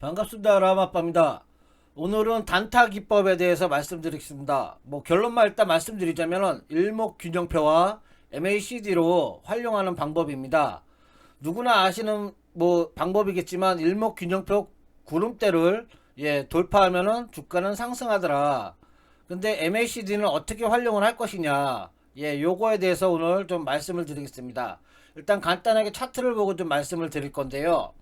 반갑습니다. 라마빠입니다. 오늘은 단타 기법에 대해서 말씀드리겠습니다. 뭐 결론만 일단 말씀드리자면은 일목 균형표와 MACD로 활용하는 방법입니다. 누구나 아시는 뭐 방법이겠지만 일목 균형표 구름대를 예, 돌파하면은 주가는 상승하더라. 근데 MACD는 어떻게 활용을 할 것이냐. 예, 요거에 대해서 오늘 좀 말씀을 드리겠습니다. 일단 간단하게 차트를 보고 좀 말씀을 드릴 건데요.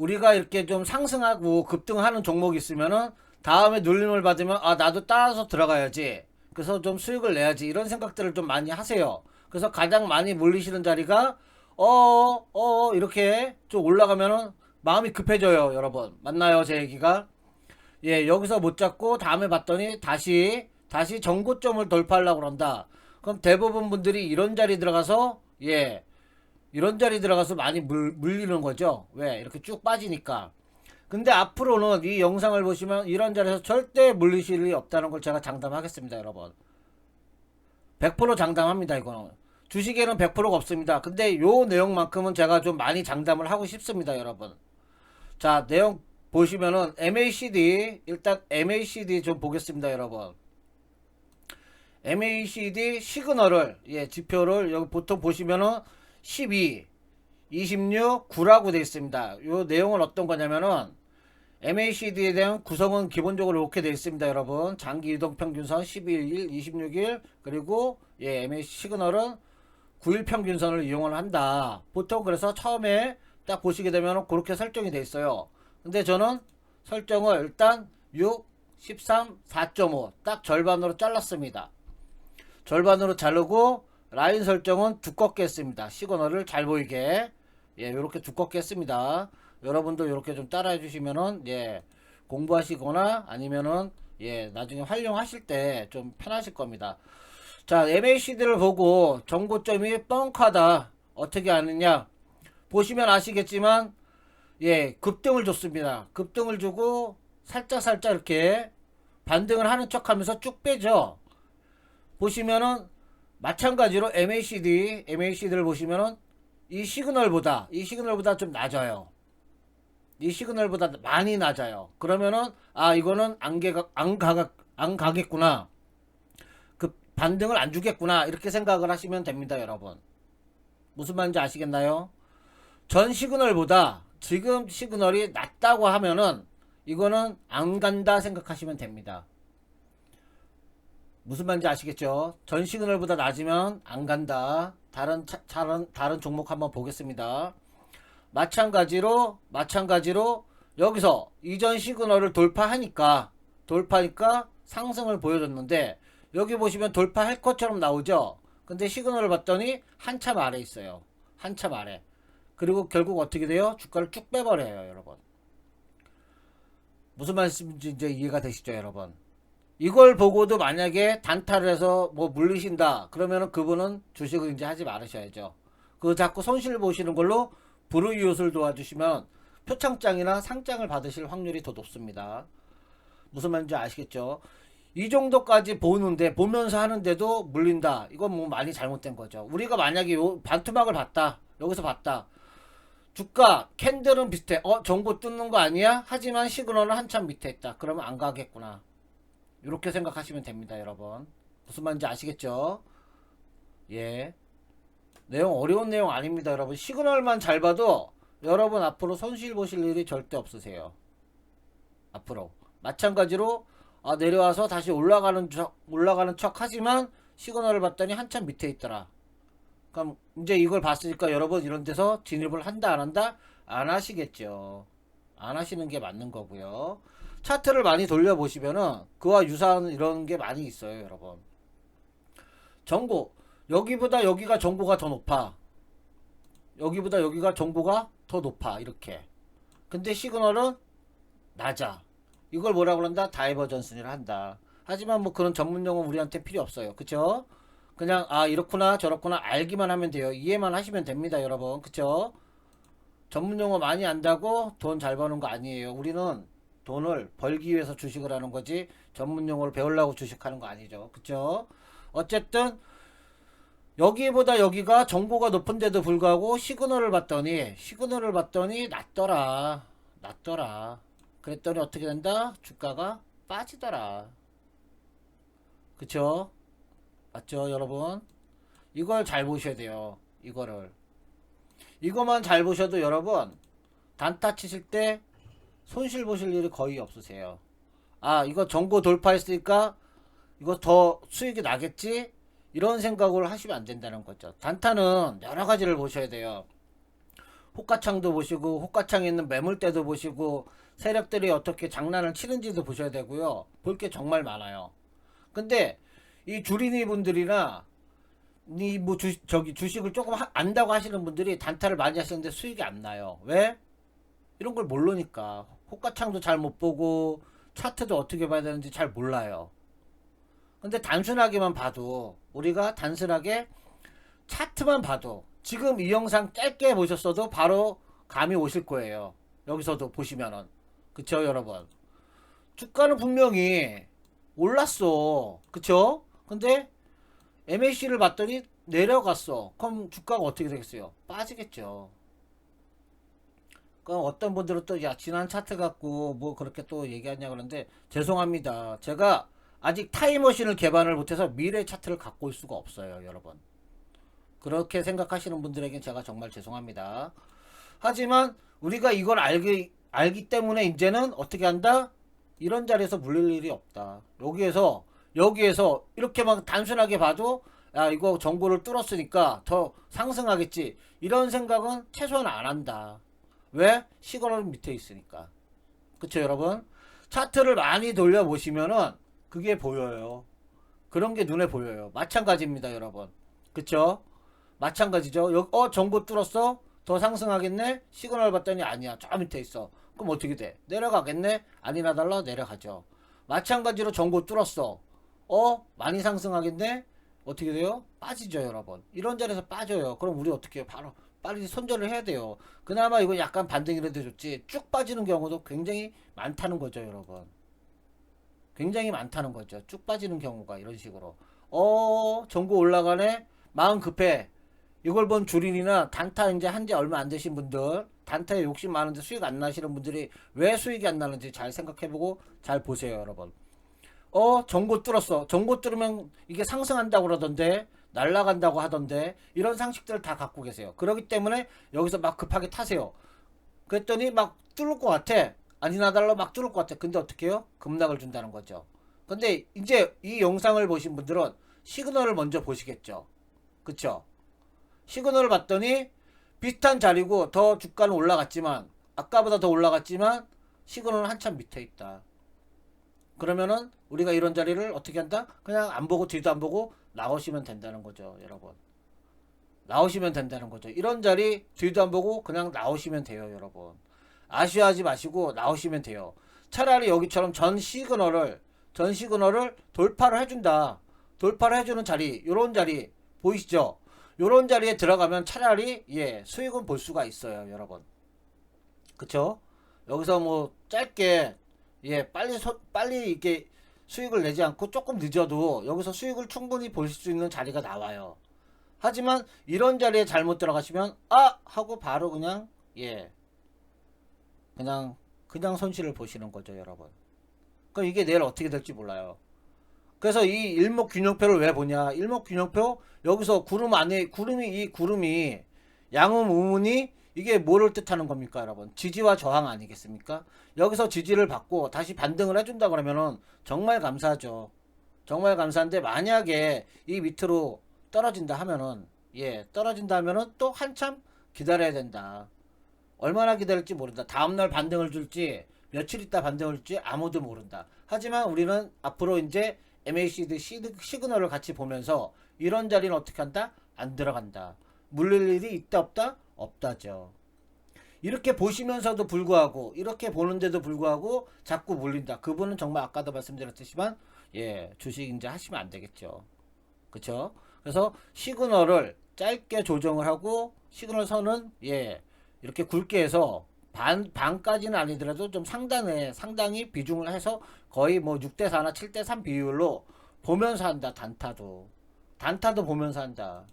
우리가 이렇게 좀 상승하고 급등하는 종목이 있으면은 다음에 눌림을 받으면 아 나도 따라서 들어가야지. 그래서 좀 수익을 내야지. 이런 생각들을 좀 많이 하세요. 그래서 가장 많이 몰리시는 자리가 어어 어, 이렇게 좀 올라가면은 마음이 급해져요 여러분. 맞나요? 제 얘기가? 예 여기서 못 잡고 다음에 봤더니 다시 다시 정고점을 돌파하려고 그런다. 그럼 대부분 분들이 이런 자리 들어가서 예 이런 자리 들어가서 많이 물, 물리는 거죠. 왜? 이렇게 쭉 빠지니까. 근데 앞으로는 이 영상을 보시면 이런 자리에서 절대 물리실 일이 없다는 걸 제가 장담하겠습니다, 여러분. 100% 장담합니다, 이거는. 주식에는 100%가 없습니다. 근데 요 내용만큼은 제가 좀 많이 장담을 하고 싶습니다, 여러분. 자, 내용 보시면은 MACD, 일단 MACD 좀 보겠습니다, 여러분. MACD 시그널을, 예, 지표를 여기 보통 보시면은 12, 26, 9라고 되어 있습니다. 요 내용은 어떤 거냐면은 MACD에 대한 구성은 기본적으로 이렇게 되어 있습니다, 여러분. 장기 이동 평균선 11일, 26일, 그리고 예, MAC 시그널은 9일 평균선을 이용을 한다. 보통 그래서 처음에 딱 보시게 되면 그렇게 설정이 되어 있어요. 근데 저는 설정을 일단 6, 13, 4.5 딱 절반으로 잘랐습니다. 절반으로 자르고 라인 설정은 두껍게 했습니다. 시그널을 잘 보이게 예, 이렇게 두껍게 했습니다. 여러분도 이렇게 좀 따라해 주시면은 예, 공부하시거나 아니면은 예, 나중에 활용하실 때 좀 편하실 겁니다. 자, MACD를 보고 정고점이 뻥카다. 어떻게 아느냐? 보시면 아시겠지만 예, 급등을 줬습니다. 급등을 주고 살짝 살짝 이렇게 반등을 하는 척 하면서 쭉 빼죠. 보시면은 마찬가지로 MACD, MACD를 보시면은 이 시그널보다 이 시그널보다 좀 낮아요. 이 시그널보다 많이 낮아요. 그러면은 아 이거는 안 가, 안 가, 안 가겠구나. 그 반등을 안 주겠구나 이렇게 생각을 하시면 됩니다, 여러분. 무슨 말인지 아시겠나요? 전 시그널보다 지금 시그널이 낮다고 하면은 이거는 안 간다 생각하시면 됩니다. 무슨 말인지 아시겠죠? 전 시그널보다 낮으면 안 간다. 다른 차, 다른 다른 종목 한번 보겠습니다. 마찬가지로 마찬가지로 여기서 이전 시그널을 돌파하니까 돌파니까 상승을 보여줬는데 여기 보시면 돌파할 것처럼 나오죠. 근데 시그널을 봤더니 한참 아래 있어요. 한참 아래. 그리고 결국 어떻게 돼요? 주가를 쭉 빼버려요, 여러분. 무슨 말씀인지 이제 이해가 되시죠, 여러분? 이걸 보고도 만약에 단타를 해서 뭐 물리신다 그러면은 그분은 주식을 이제 하지 말으셔야죠. 그 자꾸 손실 보시는 걸로 불우이웃을 도와주시면 표창장이나 상장을 받으실 확률이 더 높습니다. 무슨 말인지 아시겠죠? 이 정도까지 보는데 보면서 하는데도 물린다. 이건 뭐 많이 잘못된 거죠. 우리가 만약에 요 반투막을 봤다. 여기서 봤다. 주가 캔들은 비슷해. 어 정보 뜯는 거 아니야? 하지만 시그널은 한참 밑에 있다. 그러면 안 가겠구나. 이렇게 생각하시면 됩니다, 여러분. 무슨 말인지 아시겠죠? 예. 내용 어려운 내용 아닙니다, 여러분. 시그널만 잘 봐도 여러분 앞으로 손실 보실 일이 절대 없으세요. 앞으로. 마찬가지로 아, 내려와서 다시 올라가는 척, 올라가는 척 하지만 시그널을 봤더니 한참 밑에 있더라. 그럼 이제 이걸 봤으니까 여러분 이런 데서 진입을 한다 안 한다 안 하시겠죠. 안 하시는 게 맞는 거고요. 차트를 많이 돌려보시면은 그와 유사한 이런 게 많이 있어요, 여러분. 정고 여기보다 여기가 정고가 더 높아. 여기보다 여기가 정고가 더 높아. 이렇게. 근데 시그널은 낮아. 이걸 뭐라 그런다? 다이버전스를 한다. 하지만 뭐 그런 전문 용어 우리한테 필요 없어요. 그쵸? 그냥 아 이렇구나 저렇구나 알기만 하면 돼요. 이해만 하시면 됩니다, 여러분. 그쵸? 전문 용어 많이 안다고 돈 잘 버는 거 아니에요. 우리는 돈을 벌기 위해서 주식을 하는 거지 전문 용어를 배우려고 주식하는 거 아니죠. 그쵸? 어쨌든 여기보다 여기가 정보가 높은데도 불구하고 시그널을 봤더니 시그널을 봤더니 낮더라. 낮더라. 그랬더니 어떻게 된다? 주가가 빠지더라. 그쵸? 맞죠, 여러분? 이걸 잘 보셔야 돼요. 이거를. 이거만 잘 보셔도 여러분, 단타 치실 때 손실 보실 일이 거의 없으세요. 아, 이거 정보 돌파했으니까 이거 더 수익이 나겠지? 이런 생각을 하시면 안 된다는 거죠. 단타는 여러 가지를 보셔야 돼요. 호가창도 보시고 호가창에 있는 매물대도 보시고 세력들이 어떻게 장난을 치는지도 보셔야 되고요. 볼 게 정말 많아요. 근데 이 주린이 분들이나 이뭐 주, 저기 주식을 조금 하- 안다고 하시는 분들이 단타를 많이 하시는데 수익이 안 나요. 왜? 이런 걸 모르니까 호가창도 잘 못 보고 차트도 어떻게 봐야 되는지 잘 몰라요. 근데 단순하게만 봐도 우리가 단순하게 차트만 봐도 지금 이 영상 짧게 보셨어도 바로 감이 오실 거예요. 여기서도 보시면은. 그쵸 여러분? 주가는 분명히 올랐어. 그쵸? 근데 MAC를 봤더니 내려갔어. 그럼 주가가 어떻게 되겠어요? 빠지겠죠 그럼 어떤 분들은 또 야 지난 차트 갖고 뭐 그렇게 또 얘기하냐 그러는데 죄송합니다 제가 아직 타임머신을 개발을 못해서 미래 차트를 갖고 올 수가 없어요 여러분 그렇게 생각하시는 분들에겐 제가 정말 죄송합니다 하지만 우리가 이걸 알기 알기 때문에 이제는 어떻게 한다? 이런 자리에서 물릴 일이 없다. 여기에서 여기에서 이렇게 막 단순하게 봐도 야 이거 정보를 뚫었으니까 더 상승하겠지. 이런 생각은 최소한 안 한다. 왜? 시간은 밑에 있으니까. 그쵸 여러분? 차트를 많이 돌려보시면은 그게 보여요. 그런 게 눈에 보여요. 마찬가지입니다 여러분. 그쵸? 마찬가지죠. 여, 어 정보 뚫었어? 더 상승하겠네? 시그널 봤더니 아니야. 저 밑에 있어. 그럼 어떻게 돼? 내려가겠네? 아니나 달라 내려가죠. 마찬가지로 정보 뚫었어. 어? 많이 상승하겠네? 어떻게 돼요? 빠지죠, 여러분. 이런 자리에서 빠져요. 그럼 우리 어떻게 해요? 바로 빨리 손절을 해야 돼요. 그나마 이거 약간 반등이라도 좋지. 쭉 빠지는 경우도 굉장히 많다는 거죠, 여러분. 굉장히 많다는 거죠. 쭉 빠지는 경우가 이런 식으로. 어, 정보 올라가네? 마음 급해. 이걸 본 주린이나 단타 이제 한지 얼마 안 되신 분들 단타에 욕심 많은데 수익 안 나시는 분들이 왜 수익이 안 나는지 잘 생각해보고 잘 보세요 여러분 어 정보 뚫었어 정보 뚫으면 이게 상승한다고 그러던데 날라간다고 하던데 이런 상식들을 다 갖고 계세요. 그렇기 때문에 여기서 막 급하게 타세요. 그랬더니 막 뚫을 것 같아. 아니나 달라 막 뚫을 것 같아. 근데 어떻게 해요? 급락을 준다는 거죠. 근데 이제 이 영상을 보신 분들은 시그널을 먼저 보시겠죠. 그쵸? 시그널을 봤더니 비슷한 자리고 더 주가는 올라갔지만 아까보다 더 올라갔지만 시그널은 한참 밑에 있다. 그러면은 우리가 이런 자리를 어떻게 한다? 그냥 안 보고 뒤도 안 보고 나오시면 된다는 거죠, 여러분. 나오시면 된다는 거죠. 이런 자리 뒤도 안 보고 그냥 나오시면 돼요, 여러분. 아쉬워하지 마시고 나오시면 돼요. 차라리 여기처럼 전 시그널을 전 시그널을 돌파를 해준다. 돌파를 해주는 자리, 요런 자리 보이시죠? 요런 자리에 들어가면 차라리 예 수익은 볼 수가 있어요 여러분 그쵸 여기서 뭐 짧게 예 빨리 소, 빨리 이렇게 수익을 내지 않고 조금 늦어도 여기서 수익을 충분히 볼 수 있는 자리가 나와요. 하지만 이런 자리에 잘못 들어가시면 아! 하고 바로 그냥 예. 그냥 그냥 손실을 보시는 거죠 여러분. 그럼 이게 내일 어떻게 될지 몰라요. 그래서 이 일목균형표를 왜 보냐? 일목균형표 여기서 구름 안에 구름이 이 구름이 양음 우문이 이게 뭐를 뜻하는 겁니까, 여러분? 지지와 저항 아니겠습니까? 여기서 지지를 받고 다시 반등을 해준다 그러면은 정말 감사하죠. 정말 감사한데 만약에 이 밑으로 떨어진다 하면은 예 떨어진다 하면은 또 한참 기다려야 된다. 얼마나 기다릴지 모른다. 다음날 반등을 줄지 며칠 있다 반등을 줄지 아무도 모른다. 하지만 우리는 앞으로 이제 MACD 시그널을 같이 보면서 이런 자리는 어떻게 한다? 안 들어간다. 물릴 일이 있다 없다? 없다죠. 이렇게 보시면서도 불구하고 이렇게 보는데도 불구하고 자꾸 물린다. 그분은 정말 아까도 말씀드렸지만 예 주식 이제 하시면 안 되겠죠. 그쵸? 그래서 시그널을 짧게 조정을 하고 시그널 선은 예 이렇게 굵게 해서 반 반까지는 아니더라도 좀 상단에 상당히 비중을 해서 거의 뭐 6대 4나 7대 3 비율로 보면서 한다 단타도 단타도 보면서 한다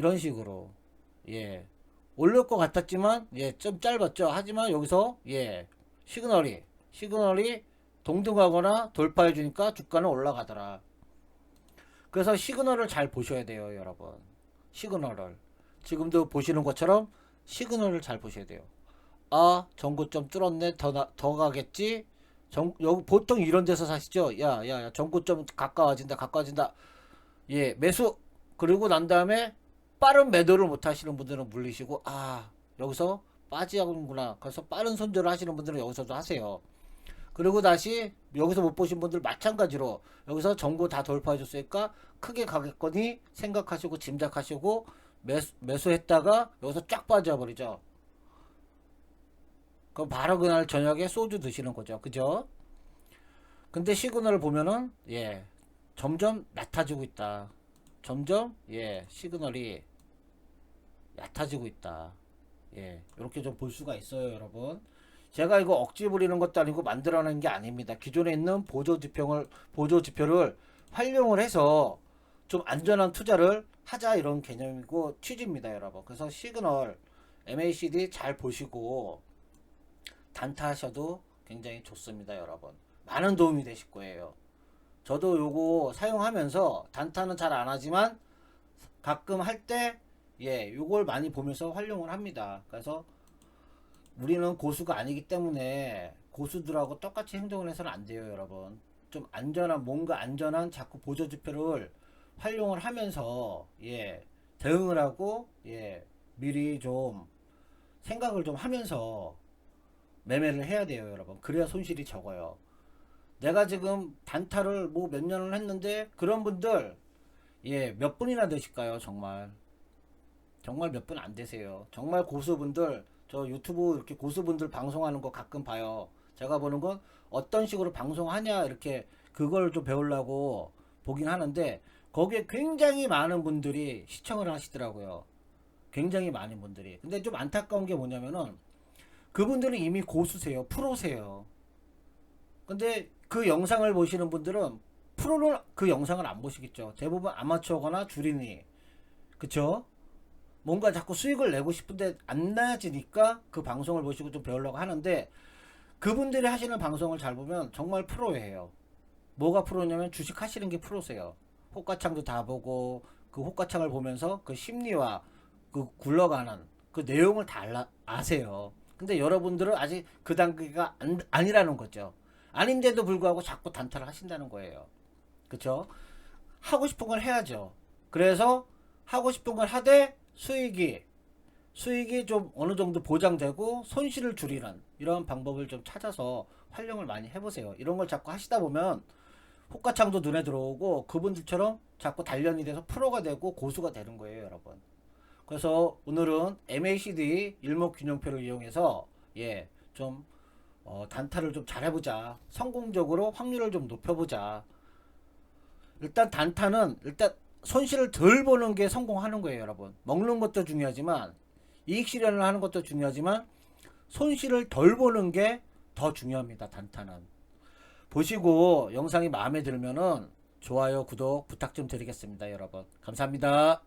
이런 식으로 예 올릴 것 같았지만 예 좀 짧았죠 하지만 여기서 예 시그널이 시그널이 동등하거나 돌파해 주니까 주가는 올라가더라. 그래서 시그널을 잘 보셔야 돼요, 여러분. 시그널을 지금도 보시는 것처럼 시그널을 잘 보셔야 돼요. 아, 전고점 뚫었네. 더, 나, 더 가겠지? 정, 여기 보통 이런 데서 사시죠? 야, 야, 야, 전고점 가까워진다, 가까워진다. 예, 매수. 그리고 난 다음에 빠른 매도를 못 하시는 분들은 물리시고, 아, 여기서 빠지는구나. 그래서 빠른 손절을 하시는 분들은 여기서도 하세요. 그리고 다시 여기서 못 보신 분들 마찬가지로 여기서 정보 다 돌파해 줬으니까 크게 가겠거니 생각하시고 짐작하시고 매수, 매수했다가 여기서 쫙 빠져버리죠. 그럼 바로 그날 저녁에 소주 드시는 거죠. 그죠? 근데 시그널을 보면은 예 점점 얕아지고 있다. 점점 예 시그널이 얕아지고 있다. 예 이렇게 좀 볼 수가 있어요, 여러분. 제가 이거 억지 부리는 것도 아니고 만들어낸 게 아닙니다. 기존에 있는 보조 지표를 보조 지표를 활용을 해서 좀 안전한 투자를 하자 이런 개념이고 취지입니다, 여러분. 그래서 시그널 MACD 잘 보시고 단타하셔도 굉장히 좋습니다, 여러분. 많은 도움이 되실 거예요. 저도 요거 사용하면서 단타는 잘 안 하지만 가끔 할때 예, 요걸 많이 보면서 활용을 합니다. 그래서 우리는 고수가 아니기 때문에 고수들하고 똑같이 행동을 해서는 안 돼요, 여러분. 좀 안전한 뭔가 안전한 자꾸 보조 지표를 활용을 하면서 예, 대응을 하고 예, 미리 좀 생각을 좀 하면서 매매를 해야 돼요, 여러분. 그래야 손실이 적어요. 내가 지금 단타를 뭐 몇 년을 했는데 그런 분들 예, 몇 분이나 되실까요, 정말? 정말 몇 분 안 되세요. 정말 고수분들 저 유튜브 이렇게 고수분들 방송하는 거 가끔 봐요. 제가 보는 건 어떤 식으로 방송하냐 이렇게 그걸 좀 배우려고 보긴 하는데 거기에 굉장히 많은 분들이 시청을 하시더라고요. 굉장히 많은 분들이. 근데 좀 안타까운 게 뭐냐면은 그분들은 이미 고수세요. 프로세요. 근데 그 영상을 보시는 분들은 프로는 그 영상을 안 보시겠죠. 대부분 아마추어거나 주린이. 그쵸? 뭔가 자꾸 수익을 내고 싶은데 안 나아지니까 그 방송을 보시고 좀 배우려고 하는데 그분들이 하시는 방송을 잘 보면 정말 프로예요. 뭐가 프로냐면 주식 하시는 게 프로세요. 호가창도 다 보고 그 호가창을 보면서 그 심리와 그 굴러가는 그 내용을 다 알라, 아세요. 근데 여러분들은 아직 그 단계가 안, 아니라는 거죠. 아닌데도 불구하고 자꾸 단타를 하신다는 거예요. 그쵸? 하고 싶은 걸 해야죠. 그래서 하고 싶은 걸 하되 수익이 수익이 좀 어느 정도 보장되고 손실을 줄이는 이런 방법을 좀 찾아서 활용을 많이 해보세요. 이런 걸 자꾸 하시다 보면 호가창도 눈에 들어오고 그분들처럼 자꾸 단련이 돼서 프로가 되고 고수가 되는 거예요, 여러분. 그래서 오늘은 MACD 일목균형표를 이용해서 예, 좀 어, 단타를 좀 잘해보자. 성공적으로 확률을 좀 높여보자. 일단 단타는 일단 손실을 덜 보는 게 성공하는 거예요, 여러분. 먹는 것도 중요하지만 이익 실현을 하는 것도 중요하지만 손실을 덜 보는 게 더 중요합니다. 단타는. 보시고 영상이 마음에 들면은 좋아요, 구독 부탁 좀 드리겠습니다, 여러분. 감사합니다.